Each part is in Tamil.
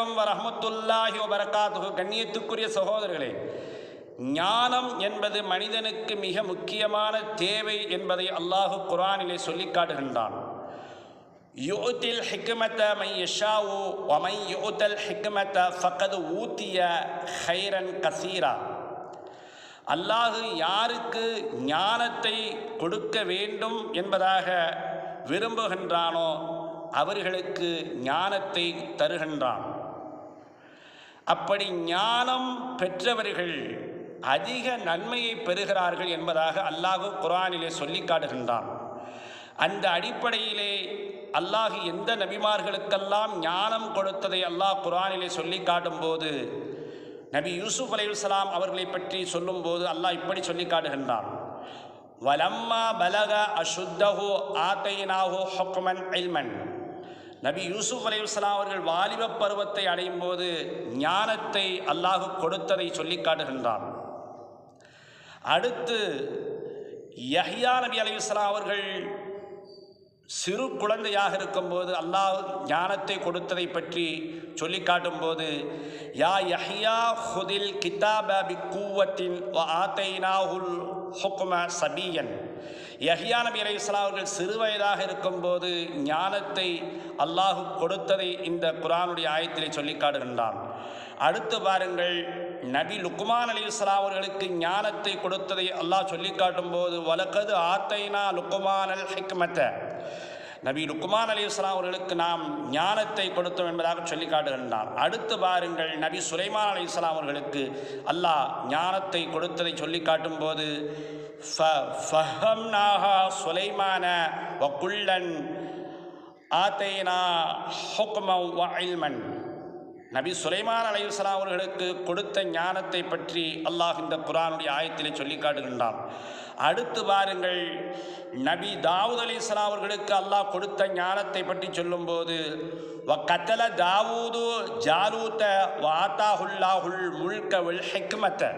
அலைக்கும் வரமத்துல்லாஹி வரகாத்து கண்ணியத்துக்குரிய சகோதரர்களே ஞானம் என்பது மனிதனுக்கு மிக முக்கியமான தேவை என்பதை அல்லாஹு குரானிலே சொல்லிக் காட்டுகின்றான். யுத்தில் ஹிக்மத மை யஷாவு ஒமை யுத்தல் ஹிக்மத ஃபகது ஊத்திய ஹைரன் கசீரா. அல்லாஹு யாருக்கு ஞானத்தை கொடுக்க வேண்டும் என்பதாக விரும்புகின்றானோ அவர்களுக்கு ஞானத்தை தருகின்றான். அப்படி ஞானம் பெற்றவர்கள் அதிக நன்மையை பெறுகிறார்கள் என்பதாக அல்லாஹு குரானிலே சொல்லி காட்டுகின்றான். அந்த அடிப்படையிலே அல்லாஹ் எந்த நபிமார்களுக்கெல்லாம் ஞானம் கொடுத்ததை அல்லாஹ் குரானிலே சொல்லி காட்டும்போது நபி யூசுப் அலையுஸ்லாம் அவர்களை பற்றி சொல்லும்போது அல்லாஹ் இப்படி சொல்லி காட்டுகின்றான். வலம்மா பலக அசுத்தஹோ ஆத்தைனாஹு ஹுக்மன் ஐல்மன் நபி யூசுப் அலைஹிஸ்ஸலாம் அவர்கள் வாலிப பருவத்தை அடையும் போது ஞானத்தை அல்லாஹ் கொடுத்ததை சொல்லி காட்டுகின்றான். அடுத்து யஹ்யா நபி அலைஹிஸ்ஸலாம் அவர்கள் சிறு குழந்தையாக இருக்கும்போது அல்லாஹ் ஞானத்தை கொடுத்ததை பற்றி சொல்லி காட்டும்போது யா யஹ்யா ஹுதில் கிதாபி கூவத்தின் ஆத்தைனாஹுல் ஹுக்ம சபியன். யஹ்யா நபி அலைஹிஸ்ஸலாம் அவர்கள் சிறுவயதாக இருக்கும்போது ஞானத்தை அல்லாஹு கொடுத்ததை இந்த குரானுடைய ஆயத்திலே சொல்லி காட்டுகின்றான். அடுத்து பாருங்கள் நபி லுக்குமான் அலி அவர்களுக்கு ஞானத்தை கொடுத்ததை அல்லாஹ் சொல்லி காட்டும் போது வழக்கது ஆத்தைனா லுக்குமான் அல் ஹிக்மத்த நபி லுக்குமான் அலி அவர்களுக்கு நாம் ஞானத்தை கொடுத்தோம் என்பதாக சொல்லி காட்டுகின்றான் அடுத்து பாருங்கள் நபி சுலைமான் அலி அவர்களுக்கு அல்லாஹ் ஞானத்தை கொடுத்ததை சொல்லி காட்டும்போது போது சுலைமான வக்குள்ளன் ஆத்தைனா ஹுக்ம நபி சுலைமான் அலையுஸ்லாம் அவர்களுக்கு கொடுத்த ஞானத்தை பற்றி அல்லாஹ் இந்த குரானுடைய ஆயத்திலே சொல்லி காட்டுகின்றான். அடுத்து பாருங்கள் நபி தாவூத் அலி அவர்களுக்கு அல்லாஹ் கொடுத்த ஞானத்தை பற்றி சொல்லும்போது வ கத்தல தாவூது ஜாலூத்த வாத்தாஹுல்லாஹுல் முல்கவுல் ஹெக்மத்த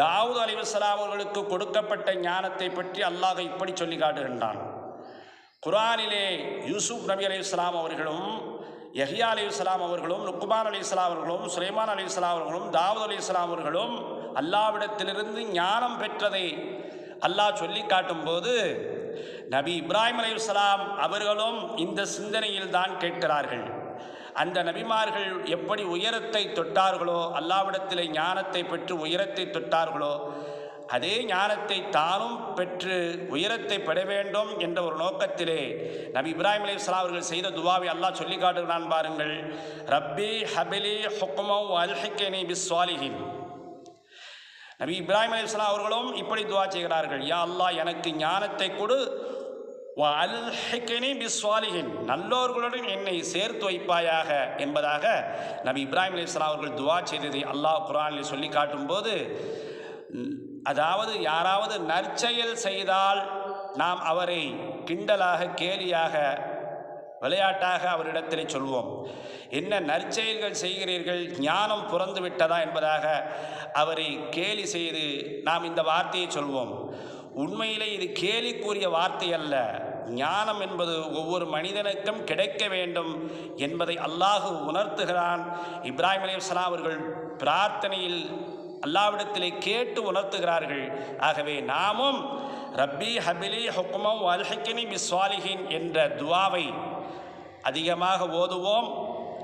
தாவூத் அலி அவர்களுக்கு கொடுக்கப்பட்ட ஞானத்தை பற்றி அல்லாஹ் இப்படி சொல்லி காட்டுகின்றான். குரானிலே யூசுப் நபி அலி அவர்களும் யஹியா அலி இஸ்லாம் அவர்களும் லுக்குமான் அலி இஸ்லாம் அவர்களும் சுலைமான் அலி இஸ்லாம் அவர்களும் தாவூத் அலி இஸ்லாம் அவர்களும் அல்லாவிடத்திலிருந்து ஞானம் பெற்றதை அல்லாஹ் சொல்லி காட்டும்போது நபி இப்ராஹிம் அலி இஸ்லாம் அவர்களும் இந்த சிந்தனையில் தான் கேட்கிறார்கள். அந்த நபிமார்கள் எப்படி உயரத்தை தொட்டார்களோ அல்லாவிடத்திலே ஞானத்தை பெற்று உயரத்தை தொட்டார்களோ அதே ஞானத்தை தானும் பெற்று உயரத்தை பெற வேண்டும் என்ற ஒரு நோக்கத்திலே நபி இப்ராஹிம் அலி அவர்கள் செய்த துவாவை அல்லாஹ் சொல்லி காட்டுகிறான் பாருங்கள். ரப்பி ஹபிலி ஹுக்மோ அல்ஹிக்கனி பிஸ்வாலிஹின் நபி இப்ராஹிம் அலி அவர்களும் இப்படி துவா செய்கிறார்கள். யா அல்லாஹ் எனக்கு ஞானத்தை கொடு. அல்ஹிக்கனி பிஸ்வாலிஹின் நல்லோர்களுடன் என்னை சேர்த்து வைப்பாயாக என்பதாக நபி இப்ராஹிம் அலி அவர்கள் துவா செய்ததை அல்லாஹ் குரானில் சொல்லி காட்டும்போது அதாவது யாராவது நற்செயல் செய்தால் நாம் அவரை கிண்டலாக கேலியாக விளையாட்டாக அவரிடத்தில் சொல்வோம். என்ன நற்செயல்கள் செய்கிறீர்கள் ஞானம் புறந்து விட்டதா என்பதாக அவரை கேலி செய்து நாம் இந்த வார்த்தையை சொல்வோம். உண்மையிலே இது கேலிக்குரிய வார்த்தை அல்ல. ஞானம் என்பது ஒவ்வொரு மனிதனுக்கும் கிடைக்க வேண்டும் என்பதை அல்லாஹு உணர்த்துகிறான். இப்ராஹிம் அலி அவர்கள் பிரார்த்தனையில் அல்லாவிடத்திலே கேட்டு உணர்த்துகிறார்கள். ஆகவே நாமும் ரப்பி ஹபிலி ஹுக்குமம் அல்ஹக்கினி பிஸ்வாலிஹின் என்ற துவாவை அதிகமாக ஓதுவோம்.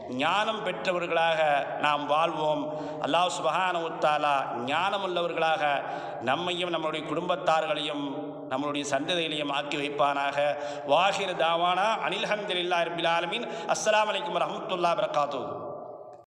ஞானம் பெற்றவர்களாக நாம் வாழ்வோம். அல்லாஹ் சுபஹான உத்தாலா ஞானமுள்ளவர்களாக நம்மையும் நம்மளுடைய குடும்பத்தார்களையும் நம்மளுடைய சந்ததிகளையும் ஆக்கி வைப்பானாக. வாஹிர் தாவானா அனில்ஹம்துலில்லாஹி ரபில் ஆலமீன். அஸ்லாம் வலைக்கம் வரஹ்மத்துல்லாஹி வபரகாத்துஹு.